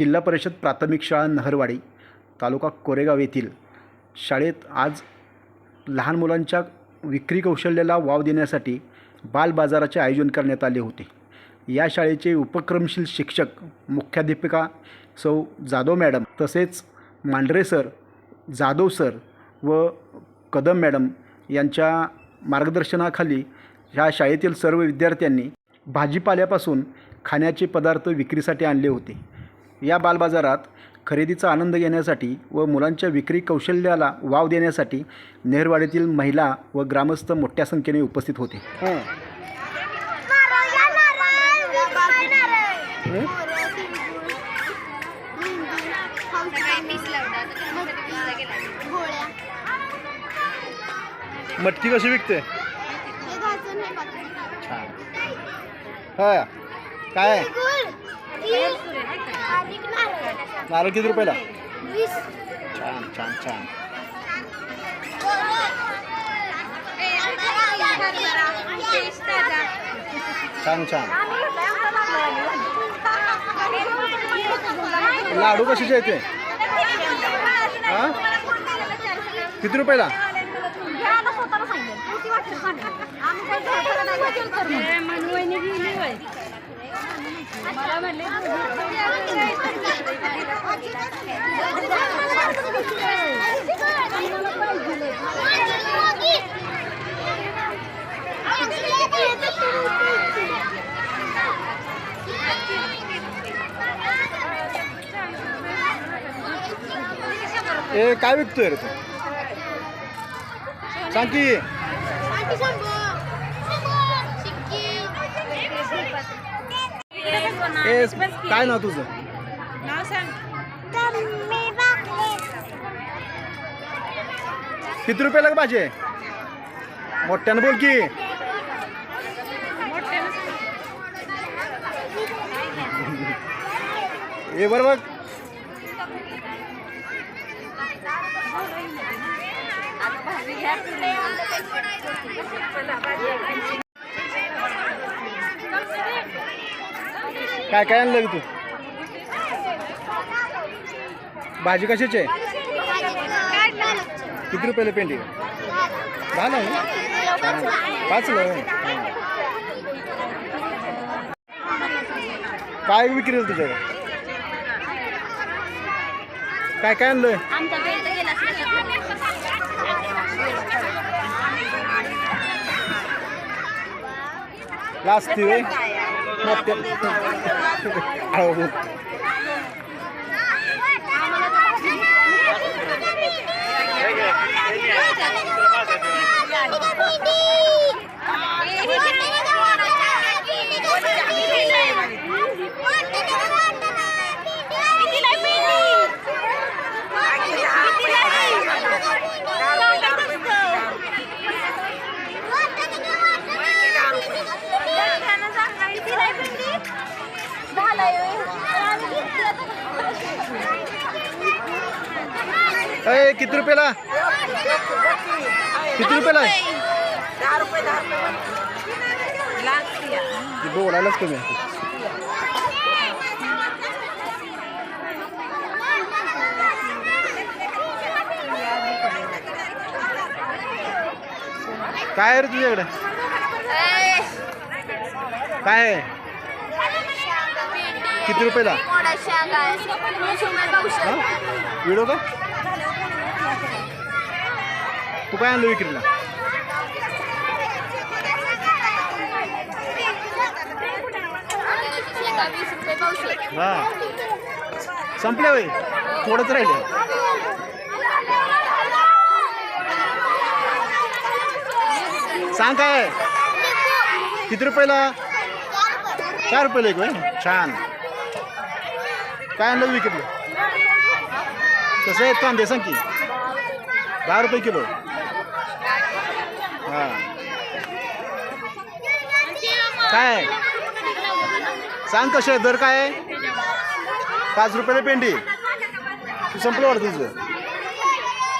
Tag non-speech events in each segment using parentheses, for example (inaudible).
जिल्हा परिषद प्राथमिक शाळा नहरवाडी तालुका कोरेगाव येथील. शाळेत आज लहान मुलांच्या विक्री कौशल्याला वाव देण्यासाठी बालबाजाराचे आयोजन करण्यात आले होते. या शाळेचे उपक्रमशील शिक्षक मुख्याध्यापिका सौ जाधव मॅडम तसेच मांढरे सर जाधव सर व कदम मॅडम यांच्या मार्गदर्शनाखाली ह्या शाळेतील सर्व विद्यार्थ्यांनी भाजीपाल्यापासून खाण्याचे पदार्थ विक्रीसाठी आणले होते. या बालबाजारात खरेदीचा आनंद घेण्यासाठी व मुलांच्या विक्री कौशल्याला वाव देण्यासाठी नेहरवाडीतील महिला व ग्रामस्थ मोठ्या संख्येने उपस्थित होते. मटकी कशी विकते? हा काय? नारळ किती रुपयाला? छान छान छान. छान छान. लाडू कशाचे येते हा? किती रुपयाला? ए काय विकतोय रे तू? सांग की. ए काय नाव तुझं? नाव सांग. किती रुपयाला ग भाजी? आहे मोठ्यानं बोल की. ए बरं काय काय आणलं तू? भाजी कशाची? आहे किती रुपयाला पेंडी? दहा नाही? पाचला काय विक्री आहे तुझ्याकडे? काय काय आणलंय? लास्ट (laughs) बेल्ट गेला लास्ती होय मोठ्या अहो. ए किती रुपयाला किती रुपयाला आहे दहा रुपये दहा रुपये लागते ती बोलायलाच कमी आहे. काय आहे रे तुझ्याकडे? काय आहे? किती रुपयाला हा? व्हिडिओ का? तू काय आणलं विक्रीला? हा. संपले वय थोडंच राहिले. सांग काय? किती रुपयाला? चार रुपयाला एक वय छान. काय आणलं विकलं कसं आहे कांदे सांग की. दहा रुपये किलो हां काय? सांग कसे दर काय पाच रुपयाला पेंडी. तू संपलं वाटतं तुझं?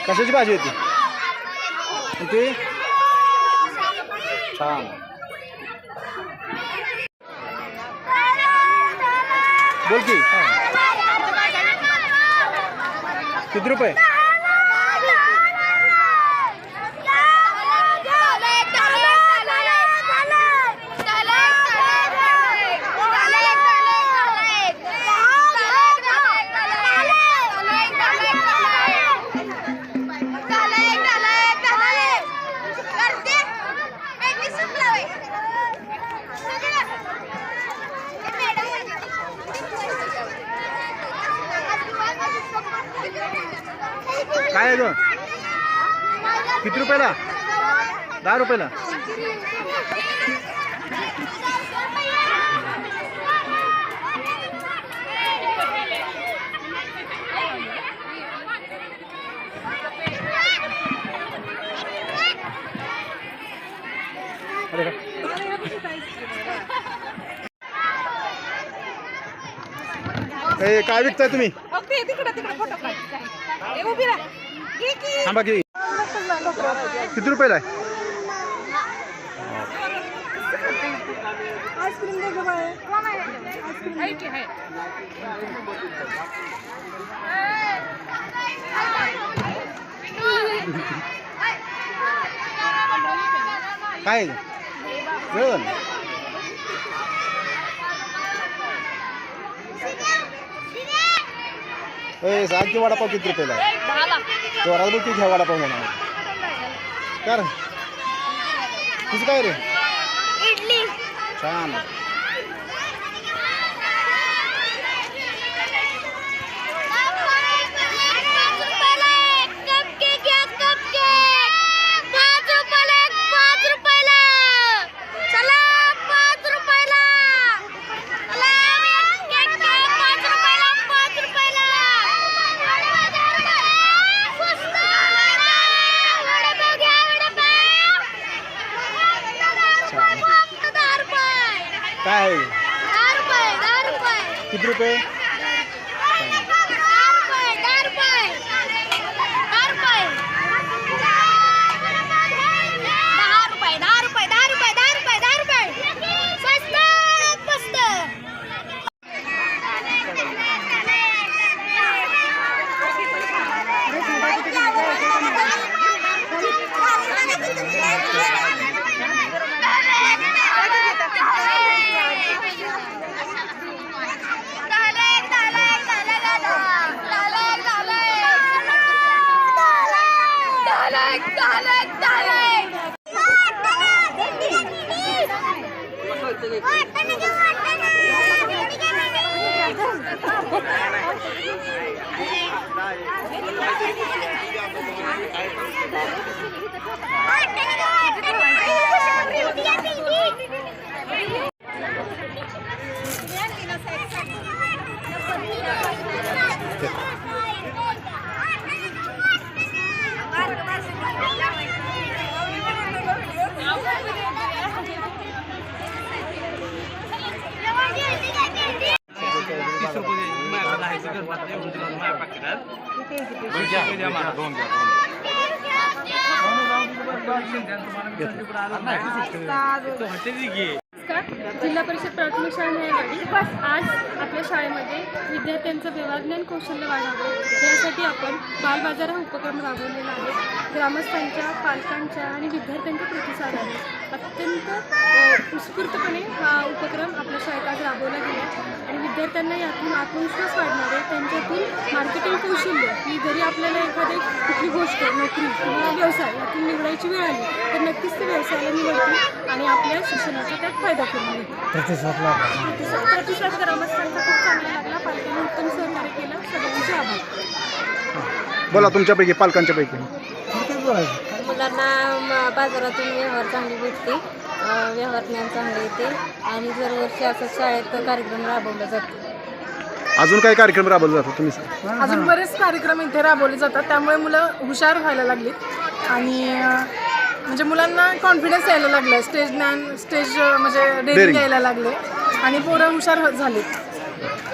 कशाची भाजी होती ती? छान. बोल की. किती रुपये? काय आहे ग? किती रुपयाला? दहा रुपयाला. अरे काय विकताय तुम्ही? तिकडे तिकडे थांबा की. किती रुपयाला आहे? काय? जेवण? ए सांग की वडापाव किती रुपयाला आहे? बोलती घ्या वडापाव म्हणा. कर तुझं काय रे? छान. मारा दोन घ्या दोन घ्या नमस्कार जिल्हा परिषद प्राथमिक शाळा आज आपल्या शाळेमध्ये विद्यार्थ्यांचं व्यवहारज्ञान कौशल्य वाढावं. यासाठी आपण बालबाजार हा उपक्रम राबवलेला आहे. ग्रामस्थांच्या पालकांच्या आणि विद्यार्थ्यांच्या प्रतिसादाने अत्यंत उत्स्फूर्तपणे हा उपक्रम आपल्या शाळेत आज राबवला गेला आणि विद्यार्थ्यांना यातून आत्मविश्वास वाढणार आहे. त्यांच्यातून मार्केटिंग कौशल्य की जरी आपल्याला एखादी कुठली गोष्ट नोकरी किंवा व्यवसाय यातून निवडायची वेळ आली तर नक्कीच ते व्यवसायाला निवडतील. आणि आपल्या शिक्षणाचा त्यात फायदा करून घेतील. प्रतिसाद प्रतिसाद ग्रामस्थांचा खूप चांगला लागला. पालकांनी उत्तम सहकार्य केलं. सगळ्यांचे आभार. बोला तुमच्यापैकी पालकांच्या पैकी मुलांना म, बाजारातून व्यवहार चांगली भेटते. अ, व्यवहार ज्ञान चांगले येते. आणि दरवर्षी असं शाळेत कार्यक्रम राबवला जातो. अजून काय कार्यक्रम राबवला जातो तुम्ही सांगा. अजून बरेच कार्यक्रम इथे राबवले जातात. त्यामुळे मुलं हुशार व्हायला लागलीत. आणि अं, म्हणजे मुलांना कॉन्फिडन्स यायला लागला. स्टेज ज्ञान स्टेज म्हणजे. डेअरिंग यायला लागले. आणि पोरं हुशार झालीत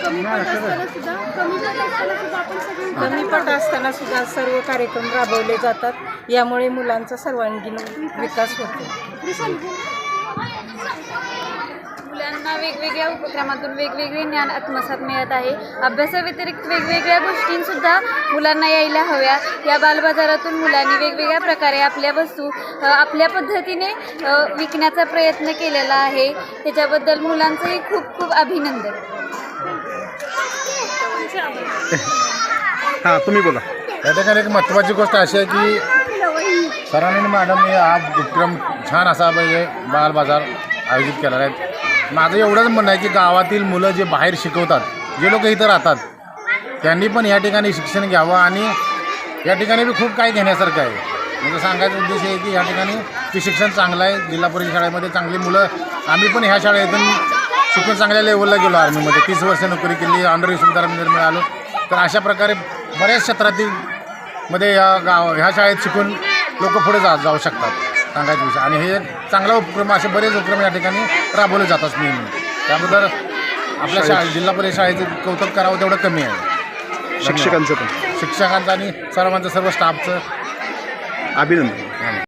कमी पट असताना सुद्धा कमी पट असताना सुद्धा आपण सगळे कमी पट असताना सुद्धा सर्व कार्यक्रम राबवले जातात. यामुळे मुलांचा सर्वांगीण विकास होतो. मुलांना वेगवेगळ्या उपक्रमातून वेगवेगळे ज्ञान आत्मसात मिळत आहे. अभ्यासाव्यतिरिक्त वेगवेगळ्या गोष्टींसुद्धा मुलांना यायला हव्या. या बालबाजारातून मुलांनी वेगवेगळ्या प्रकारे आपल्या वस्तू आपल्या पद्धतीने विकण्याचा प्रयत्न केलेला आहे. त्याच्याबद्दल मुलांचंही खूप खूप अभिनंदन. हां तुम्ही बोला. या ठिकाणी एक महत्त्वाची गोष्ट अशी आहे की सरांनी आणि मॅडमने हा उपक्रम छान असा म्हणजे बाल बाजार आयोजित केलेला आहे. माझं एवढंच म्हणणं आहे की गावातील मुलं जे बाहेर शिकवतात जे लोक इथं राहतात त्यांनी पण या ठिकाणी शिक्षण घ्यावं आणि या ठिकाणी बी खूप काही घेण्यासारखं आहे. म्हणजे सांगायचा उद्देश आहे की या ठिकाणी ते शिक्षण चांगलं आहे. जिल्हा परिषद शाळेमध्ये चांगली मुलं आम्ही पण ह्या शाळेतून शिकून चांगल्या लेवलला गेलो आर्मीमध्ये. तीस वर्ष नोकरी केली ऑनर सुभेदार मिळालो. तर अशा प्रकारे बऱ्याच क्षेत्रातील मध्ये या गाव ह्या शाळेत शिकून लोक पुढे जा जाऊ शकतात. सांगायचा विषय. आणि हे चांगला उपक्रम असे बरेच उपक्रम या ठिकाणी राबवले जातात नेहमी. त्याबद्दल आपल्या शाळे जिल्हा परिषद शाळेचं कौतुक करावं तेवढं कमी आहे. शिक्षकांचं पण. शिक्षकांचं आणि सर्वांचं सर्व स्टाफचं. अभिनंदन.